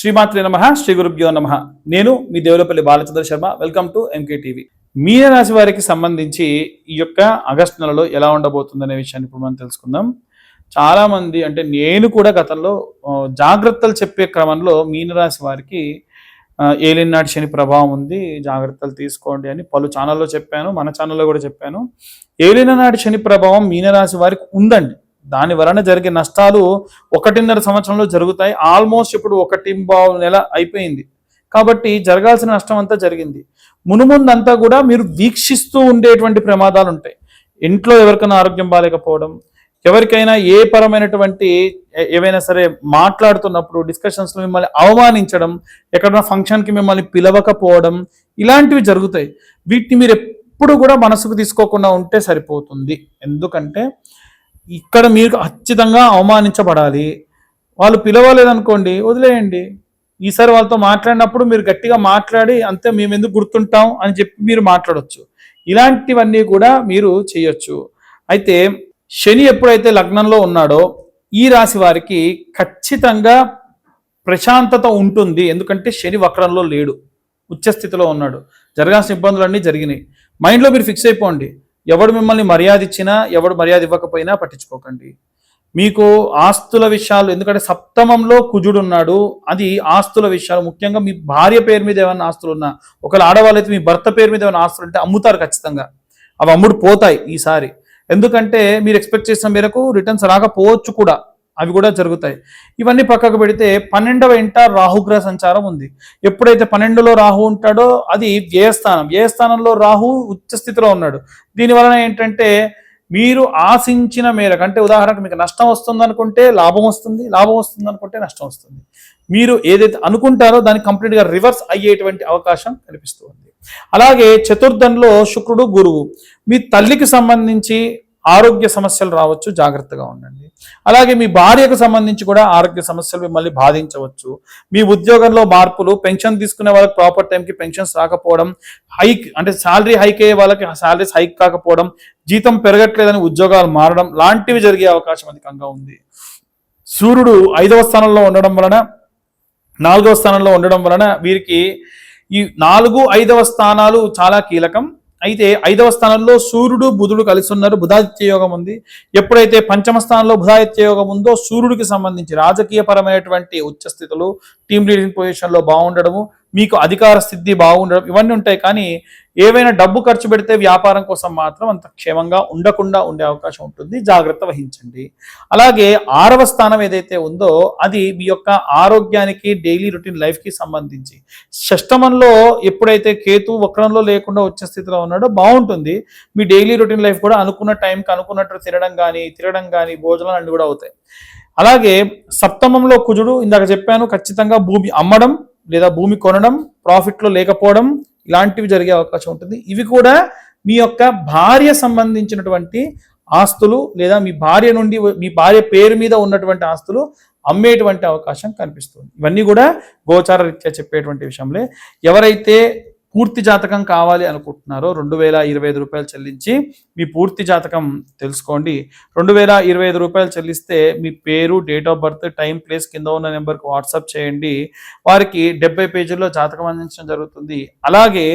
శ్రీమాత్రి నమ శ్రీ గురుభ్యో నమ. నేను మీ Devulapalli Balachandra Sharma welcome to MK TV మీనరాశి వారికి సంబంధించి ఈ యొక్క ఆగస్టు నెలలో ఎలా ఉండబోతుంది అనే విషయాన్ని ఇప్పుడు మనం తెలుసుకుందాం. చాలామంది అంటే నేను కూడా గతంలో జాగ్రత్తలు చెప్పే క్రమంలో మీనరాశి వారికి ఏలినాటి శని ప్రభావం ఉంది జాగ్రత్తలు తీసుకోండి అని పలు ఛానల్లో చెప్పాను మన ఛానల్లో కూడా చెప్పాను. ఏలినాటి శని ప్రభావం మీనరాశి వారికి ఉందండి. దాని వలన జరిగే నష్టాలు ఒకటిన్నర సంవత్సరంలో జరుగుతాయి. ఆల్మోస్ట్ ఇప్పుడు ఒకటి బావు నెల అయిపోయింది. కాబట్టి జరగాల్సిన నష్టం అంతా జరిగింది. మునుముందంతా కూడా మీరు వీక్షిస్తూ ఉండేటువంటి ప్రమాదాలు ఉంటాయి. ఇంట్లో ఎవరికైనా ఆరోగ్యం బాగాలేకపోవడం ఎవరికైనా ఏ పరమైనటువంటి ఏవైనా సరే మాట్లాడుతున్నప్పుడు డిస్కషన్స్లో మిమ్మల్ని అవమానించడం ఎక్కడైనా ఫంక్షన్కి మిమ్మల్ని పిలవకపోవడం ఇలాంటివి జరుగుతాయి. వీటిని మీరు ఎప్పుడు కూడా మనసుకు తీసుకోకుండా ఉంటే సరిపోతుంది. ఎందుకంటే ఇక్కడ మీరు ఖచ్చితంగా అవమానించబడాలి. వాళ్ళు పిలవలేదనుకోండి వదిలేయండి. ఈసారి వాళ్ళతో మాట్లాడినప్పుడు మీరు గట్టిగా మాట్లాడి అంతే మేము ఎందుకు గుర్తుంటాం అని చెప్పి మీరు మాట్లాడవచ్చు ఇలాంటివన్నీ కూడా మీరు చేయొచ్చు. అయితే శని ఎప్పుడైతే లగ్నంలో ఉన్నాడో ఈ రాశి వారికి ఖచ్చితంగా ప్రశాంతత ఉంటుంది. ఎందుకంటే శని వక్రంలో లేడు. ఉచ్చస్థితిలో ఉన్నాడు. జరగాల్సిన ఇబ్బందులన్నీ జరిగినాయి. మైండ్లో మీరు ఫిక్స్ అయిపోండి. ఎవడు మిమ్మల్ని మర్యాద ఇచ్చినా ఎవడు మర్యాద ఇవ్వకపోయినా పట్టించుకోకండి. మీకు ఆస్తుల విషయాలు ఎందుకంటే సప్తమంలో కుజుడు ఉన్నాడు అది ఆస్తుల విషయాలు. ముఖ్యంగా మీ భార్య పేరు మీద ఏమైనా ఆస్తులు ఉన్నా ఒకవేళ ఆడవాళ్ళైతే మీ భర్త పేరు మీద ఏమైనా ఆస్తులు ఉంటే అమ్ముతారు ఖచ్చితంగా. అవి అమ్ముడు పోతాయి ఈసారి. ఎందుకంటే మీరు ఎక్స్పెక్ట్ చేసిన మేరకు రిటర్న్స్ రాకపోవచ్చు కూడా. అవి కూడా జరుగుతాయి. ఇవన్నీ పక్కకు పెడితే పన్నెండవ ఇంట రాహుగ్రహ సంచారం ఉంది. ఎప్పుడైతే పన్నెండులో రాహు ఉంటాడో అది వ్యయస్థానం. వ్యయస్థానంలో రాహు ఉచ్చ స్థితిలో ఉన్నాడు. దీని వలన ఏంటంటే మీరు ఆశించిన మేరకు అంటే ఉదాహరణకు మీకు నష్టం వస్తుంది అనుకుంటే లాభం వస్తుంది లాభం వస్తుంది అనుకుంటే నష్టం వస్తుంది. మీరు ఏదైతే అనుకుంటారో దానికి కంప్లీట్గా రివర్స్ అయ్యేటువంటి అవకాశం కనిపిస్తుంది అలాగే చతుర్థంలో శుక్రుడు గురువు. మీ తల్లికి సంబంధించి ఆరోగ్య సమస్యలు రావచ్చు జాగ్రత్తగా ఉండండి. అలాగే మీ భార్యకు సంబంధించి కూడా ఆరోగ్య సమస్యలు మిమ్మల్ని బాధించవచ్చు. మీ ఉద్యోగంలో మార్పులు పెన్షన్ తీసుకునే వాళ్ళకి ప్రాపర్ టైంకి పెన్షన్స్ రాకపోవడం హైక్ అంటే శాలరీ హైక్ అయ్యే వాళ్ళకి శాలరీస్ హైక్ కాకపోవడం జీతం పెరగట్లేదని ఉద్యోగాలు మారడం లాంటివి జరిగే అవకాశం అధికంగా ఉంది. సూర్యుడు ఐదవ స్థానంలో ఉండడం వలన నాలుగవ స్థానంలో ఉండడం వలన వీరికి ఈ నాలుగు ఐదవ స్థానాలు చాలా కీలకం. అయితే ఐదవ స్థానంలో సూర్యుడు బుధుడు కలిసి ఉన్నారు బుధాదిత్య యోగం ఉంది. ఎప్పుడైతే పంచమ స్థానంలో బుధాదిత్య యోగం ఉందో సూర్యుడికి సంబంధించి రాజకీయ పరమైనటువంటి ఉచ్చ స్థితులు టీమ్ లీడింగ్ పొజిషన్లో బాగుండడము మీకు అధికార స్థితి బాగుండడం ఇవన్నీ ఉంటాయి. కానీ ఏవైనా డబ్బు ఖర్చు పెడితే వ్యాపారం కోసం మాత్రం అంత క్షేమంగా ఉండకుండా ఉండే అవకాశం ఉంటుంది. జాగ్రత్త వహించండి. అలాగే ఆరవ స్థానం ఏదైతే ఉందో అది మీ యొక్క ఆరోగ్యానికి డైలీ రొటీన్ లైఫ్కి సంబంధించి. షష్టమంలో ఎప్పుడైతే కేతు వక్రంలో లేకుండా వచ్చే స్థితిలో ఉన్నాడో బాగుంటుంది. మీ డైలీ రొటీన్ లైఫ్ కూడా అనుకున్న టైంకి అనుకున్నట్టు తినడం కానీ తిరగడం కానీ భోజనాలు అన్ని కూడా అవుతాయి. అలాగే సప్తమంలో కుజుడు ఇందాక చెప్పాను ఖచ్చితంగా భూమి అమ్మడం లేదా భూమి కొనడం ప్రాఫిట్లో లేకపోవడం ఇలాంటివి జరిగే అవకాశం ఉంటుంది. ఇవి కూడా మీ యొక్క భార్య సంబంధించినటువంటి ఆస్తులు లేదా మీ భార్య నుండి మీ భార్య పేరు మీద ఉన్నటువంటి ఆస్తులు అమ్మేటువంటి అవకాశం కనిపిస్తుంది. ఇవన్నీ కూడా గోచార రీత్యా చెప్పేటువంటి విషయంలో. ఎవరైతే పూర్తి జాతకం కావాలి అనుకుంటున్నారో రెండు వేల ఇరవై ఐదు రూపాయలు చెల్లించి మీ పూర్తి జాతకం తెలుసుకోండి. రెండు వేల ఇరవై ఐదు రూపాయలు చెల్లిస్తే మీ పేరు date of birth time place కింద ఉన్న నెంబర్కి వాట్సాప్ చేయండి. వారికి డెబ్బై పేజీల్లో జాతకం అందించడం జరుగుతుంది. అలాగే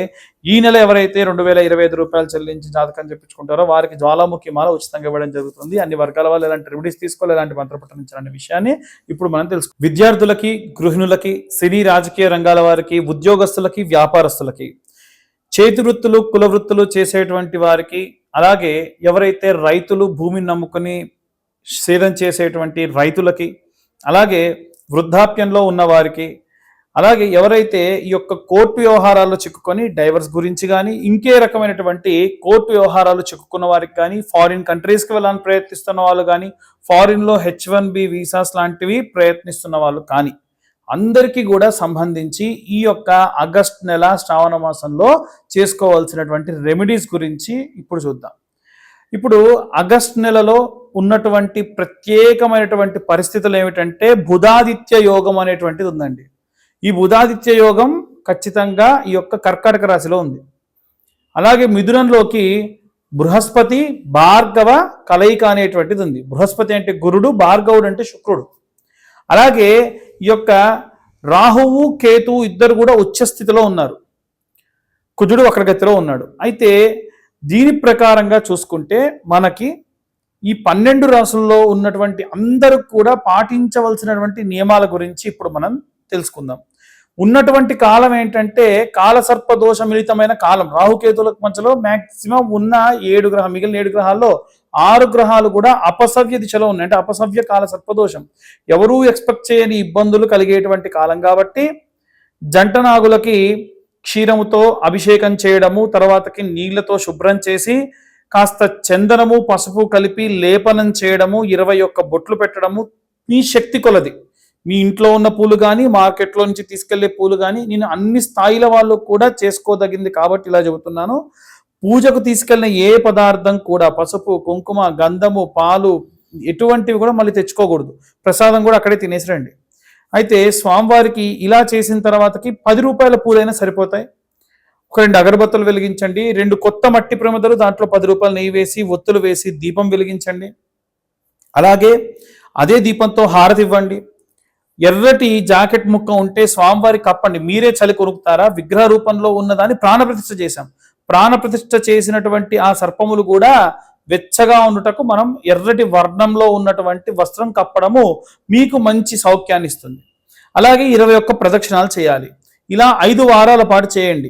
ఈ నెల ఎవరైతే రెండు వేల ఇరవై ఐదు రూపాయలు చెల్లించి జాతకం చెప్పించుకుంటారో వారికి జ్వాలాముఖి మాల ఉచితంగా ఇవ్వడం జరుగుతుంది. అన్ని వర్గాల వాళ్ళు ఎలాంటి రెమెడీస్ తీసుకోవాలి ఎలాంటి మంత్ర పఠనించాలనే విషయాన్ని ఇప్పుడు మనం తెలుసు విద్యార్థులకి గృహిణులకి సినీ రాజకీయ రంగాల వారికి ఉద్యోగస్తులకి వ్యాపారస్తులకి చేతి వృత్తులు కుల వృత్తులు చేసేటువంటి వారికి అలాగే ఎవరైతే రైతులు భూమిని నమ్ముకొని సేదం చేసేటువంటి రైతులకి అలాగే వృద్ధాప్యంలో ఉన్న వారికి అలాగే ఎవరైతే ఈ యొక్క కోర్టు వ్యవహారాల్లో చిక్కుకొని డైవర్స్ గురించి కానీ ఇంకే రకమైనటువంటి కోర్టు వ్యవహారాలు చిక్కుకున్న వారికి కానీ ఫారిన్ కంట్రీస్కి వెళ్ళాలని ప్రయత్నిస్తున్న వాళ్ళు కానీ ఫారిన్లో హెచ్ వన్ బి వీసాస్ లాంటివి ప్రయత్నిస్తున్న వాళ్ళు కానీ అందరికీ కూడా సంబంధించి ఈ యొక్క ఆగస్ట్ నెల శ్రావణ మాసంలో చేసుకోవాల్సినటువంటి రెమెడీస్ గురించి ఇప్పుడు చూద్దాం. ఇప్పుడు ఆగస్ట్ నెలలో ఉన్నటువంటి ప్రత్యేకమైనటువంటి పరిస్థితులు ఏమిటంటే బుధాదిత్య యోగం అనేటువంటిది ఉందండి. ఈ బుధాదిత్య యోగం ఖచ్చితంగా ఈ యొక్క కర్కాటక రాశిలో ఉంది. అలాగే మిథునంలోకి బృహస్పతి భార్గవ కలయిక అనేటువంటిది ఉంది. బృహస్పతి అంటే గురుడు భార్గవుడు అంటే శుక్రుడు. అలాగే ఈ యొక్క రాహువు కేతు ఇద్దరు కూడా ఉచ్చస్థితిలో ఉన్నారు. కుజుడు వక్రగతిలో ఉన్నాడు. అయితే దీని ప్రకారంగా చూసుకుంటే మనకి ఈ పన్నెండు రాసుల్లో ఉన్నటువంటి అందరూ కూడా పాటించవలసినటువంటి నియమాల గురించి ఇప్పుడు మనం తెలుసుకుందాం. ఉన్నటువంటి కాలం ఏంటంటే కాలసర్ప దోష మిళితమైన కాలం. రాహుకేతులకు మధ్యలో మ్యాక్సిమం ఉన్న ఏడు గ్రహం మిగిలిన ఏడు గ్రహాల్లో ఆరు గ్రహాలు కూడా అపసవ్య దిశలో ఉన్నాయి. అంటే అపసవ్య కాల సర్పదోషం ఎవరూ ఎక్స్పెక్ట్ చేయని ఇబ్బందులు కలిగేటువంటి కాలం కాబట్టి జంట నాగులకి క్షీరముతో అభిషేకం చేయడము తర్వాతకి నీళ్ళతో శుభ్రం చేసి కాస్త చందనము పసుపు కలిపి లేపనం చేయడము ఇరవై ఒక్క బొట్లు పెట్టడము మీ శక్తి కొలది. మీ ఇంట్లో ఉన్న పూలు కానీ మార్కెట్లో నుంచి తీసుకెళ్ళే పూలు కానీ నేను అన్ని స్థాయిల వాళ్ళు కూడా చేసుకోదగింది కాబట్టి ఇలా చెబుతున్నాను. పూజకు తీసుకెళ్ళిన ఏ పదార్థం కూడా పసుపు కుంకుమ గంధము పాలు ఎటువంటివి కూడా మళ్ళీ తెచ్చుకోకూడదు. ప్రసాదం కూడా అక్కడే తినేసి రండి. అయితే స్వామివారికి ఇలా చేసిన తర్వాతకి పది రూపాయల పూలైనా సరిపోతాయి. ఒక రెండు అగరబత్తులు వెలిగించండి రెండు కొత్త మట్టి ప్రమదలు దాంట్లో పది రూపాయలు నెయ్యి వేసి ఒత్తులు వేసి దీపం వెలిగించండి. అలాగే అదే దీపంతో హారతి ఇవ్వండి. ఎర్రటి జాకెట్ ముక్క ఉంటే స్వామివారి కప్పండి. మీరే చలి కొనుక్కుతారా విగ్రహ రూపంలో ఉన్నదాన్ని ప్రాణప్రతిష్ఠ చేశాం. ప్రాణప్రతిష్ఠ చేసినటువంటి ఆ సర్పములు కూడా వెచ్చగా ఉండుటకు మనం ఎర్రటి వర్ణంలో ఉన్నటువంటి వస్త్రం కప్పడము మీకు మంచి సౌఖ్యాన్ని ఇస్తుంది. అలాగే ఇరవై ఒక్క ప్రదక్షిణాలు చేయాలి. ఇలా ఐదు వారాల పాటు చేయండి.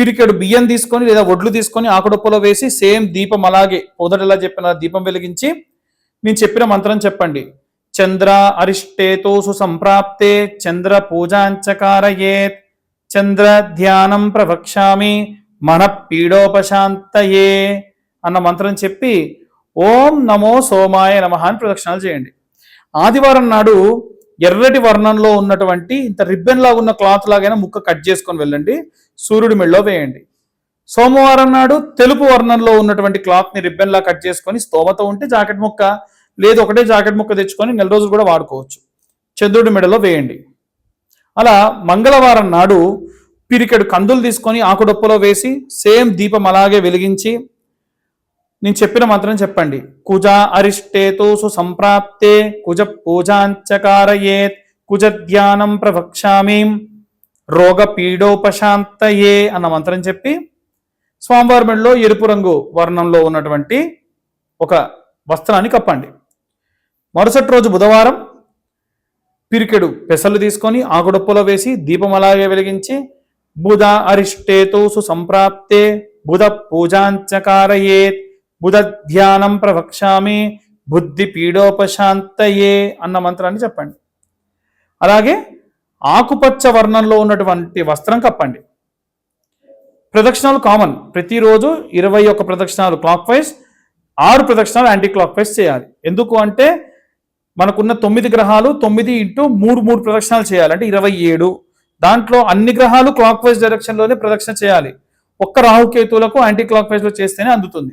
పిరికెడు బియ్యం తీసుకొని లేదా ఒడ్లు తీసుకొని ఆకుడుప్పలో వేసి సేమ్ దీపం అలాగే పొదటలా చెప్పిన దీపం వెలిగించి నేను చెప్పిన మంత్రం చెప్పండి. చంద్ర అరిష్టేతోసు సంప్రాప్తే చంద్ర పూజాంచకారయేత్ చంద్ర ధ్యానం ప్రవక్ష్యామి మన పీడోపశాంతయే అన్న మంత్రం చెప్పి ఓం నమో సోమాయ నమ అని ప్రదక్షిణాలు చేయండి. ఆదివారం నాడు ఎర్రటి వర్ణంలో ఉన్నటువంటి ఇంత రిబ్బన్ లాగా ఉన్న క్లాత్ లాగైనా ముక్క కట్ చేసుకొని వెళ్ళండి. సూర్యుడి మెళ్ళో వేయండి. సోమవారం నాడు తెలుపు వర్ణంలో ఉన్నటువంటి క్లాత్ని రిబ్బన్లా కట్ చేసుకొని స్తోమత ఉంటే జాకెట్ ముక్క లేదు ఒకటే జాకెట్ ముక్క తెచ్చుకొని నెల రోజులు కూడా వాడుకోవచ్చు. చంద్రుడి మెడలో వేయండి. అలా మంగళవారం నాడు పిరికెడు కందులు తీసుకొని ఆకుడొప్పలో వేసి సేమ్ దీపం అలాగే వెలిగించి నేను చెప్పిన మంత్రం చెప్పండి. కుజ అరిష్టేతో సంప్రాప్తే కుజ పూజాంచకారయేత్ కుజ ధ్యానం ప్రవక్ష్యామి రోగ పీడోపశాంతయే అన్న మంత్రం చెప్పి స్వామివారి మెడలో ఎరుపు రంగు వర్ణంలో ఉన్నటువంటి ఒక వస్త్రాన్ని కప్పండి. మరుసటి రోజు బుధవారం పిరికెడు పెసలు తీసుకొని ఆకుడప్పులో వేసి దీపం అలాగే వెలిగించి బుధ అరిష్టేతోసు సంప్రాప్తే బుధ పూజాంచకారయేత్ బుధ ధ్యానం ప్రవక్ష్యామి బుద్ధి పీడోపశాంతయే అన్న మంత్రాన్ని చెప్పండి. అలాగే ఆకుపచ్చ వర్ణంలో ఉన్నటువంటి వస్త్రం కప్పండి. ప్రదక్షిణాలు కామన్. ప్రతిరోజు ఇరవై ఒక్క ప్రదక్షిణాలు క్లాక్ వైజ్ ఆరు ప్రదక్షిణాలు యాంటీ క్లాక్ వైజ్ చేయాలి. ఎందుకు అంటే మనకున్న తొమ్మిది గ్రహాలు తొమ్మిది ఇంటూ మూడు మూడు ప్రదక్షిణాలు చేయాలి. అంటే ఇరవై ఏడు. దాంట్లో అన్ని గ్రహాలు క్లాక్ వైజ్ డైరెక్షన్లోనే ప్రదక్షిణ చేయాలి. ఒక్క రాహుకేతువులకు యాంటీ క్లాక్ వైజ్లో చేస్తేనే అందుతుంది.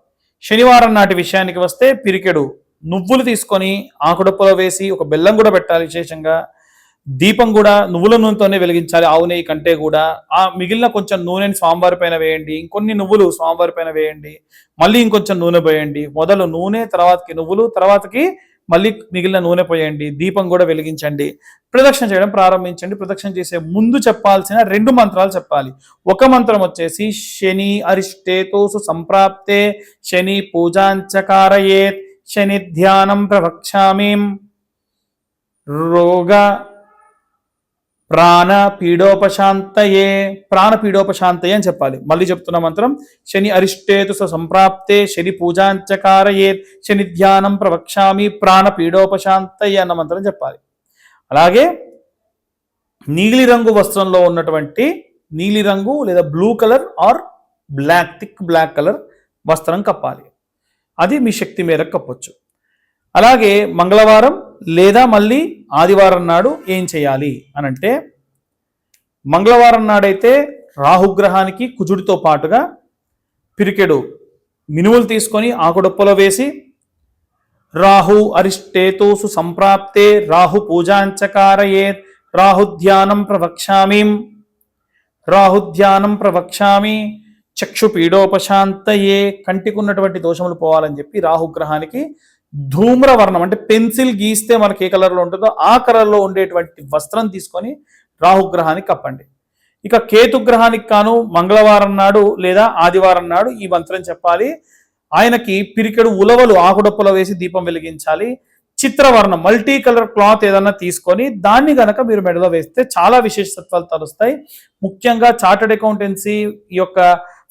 శనివారం నాటి విషయానికి వస్తే పిరికెడు నువ్వులు తీసుకొని ఆకుడప్పులో వేసి ఒక బెల్లం కూడా పెట్టాలి విశేషంగా. దీపం కూడా నువ్వుల నూనెతోనే వెలిగించాలి ఆవు నెయ్యి కంటే కూడా. ఆ మిగిలిన కొంచెం నూనెని స్వామివారి పైన వేయండి ఇంకొన్ని నువ్వులు స్వామివారి పైన వేయండి మళ్ళీ ఇంకొంచెం నూనె పోయండి. మొదలు నూనె తర్వాతకి నువ్వులు తర్వాతకి మళ్ళీ మిగిలిన నూనె పోయండి దీపం కూడా వెలిగించండి. ప్రదక్షిణ చేయడం ప్రారంభించండి. ప్రదక్షిణ చేసే ముందు చెప్పాల్సిన రెండు మంత్రాలు చెప్పాలి. ఒక మంత్రం వచ్చేసి శని అరిష్టేతోసు సంప్రాప్తే శని పూజాంచకారయేత్ శని ధ్యానం ప్రవక్షామీం రోగ ప్రాణ పీడోపశాంతయే ప్రాణ పీడోపశాంతయే అని చెప్పాలి. మళ్ళీ చెప్తున్న మంత్రం శని అరిష్టేతు సంప్రాప్తే శని పూజాంచకారయే శని ధ్యానం ప్రవక్ష్యామి ప్రాణ పీడోపశాంతయే అన్న మంత్రం చెప్పాలి. అలాగే నీలిరంగు వస్త్రంలో ఉన్నటువంటి నీలిరంగు లేదా blue colour or black thick black colour వస్త్రం కప్పాలి. అది మీ శక్తి మేరకు కప్పొచ్చు. అలాగే మంగళవారం లేదా మళ్ళీ ఆదివారం నాడు ఏం చేయాలి అని అంటే మంగళవారం నాడైతే రాహుగ్రహానికి కుజుడితో పాటుగా పిరికెడు మినుములు తీసుకొని ఆకుడొప్పలో వేసి రాహు అరిష్టేతోసు సంప్రాప్తే రాహు పూజాంచకారయే రాహుధ్యానం ప్రవక్ష్యామి. రాహుధ్యానం ప్రవక్ష్యామి. చక్షు పీడోపశాంతయే కంటికున్నటువంటి దోషములు పోవాలని చెప్పి రాహుగ్రహానికి ధూమ్రవర్ణం అంటే పెన్సిల్ గీస్తే మనకి ఏ కలర్లో ఉంటుందో ఆ కలర్లో ఉండేటువంటి వస్త్రం తీసుకొని రాహుగ్రహానికి కప్పండి. ఇక కేతుగ్రహానికి కాను మంగళవారం నాడు లేదా ఆదివారం నాడు ఈ మంత్రం చెప్పాలి. ఆయనకి పిరికెడు ఉలవలు ఆకుడప్పులో వేసి దీపం వెలిగించాలి. చిత్రవర్ణం మల్టీ కలర్ క్లాత్ ఏదన్నా తీసుకొని దాన్ని గనక మీరు మెడలో వేస్తే చాలా విశేషత్వాలు తలుస్తాయి. ముఖ్యంగా చార్టెడ్ అకౌంటెన్సీ ఈ యొక్క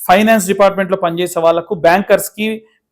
ఫైనాన్స్ డిపార్ట్మెంట్లో పనిచేసే వాళ్ళకు బ్యాంకర్స్కి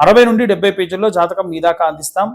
అరవై నుండి డెబ్బై పేజీల్లో జాతకం మీ దాకా అందిస్తాం.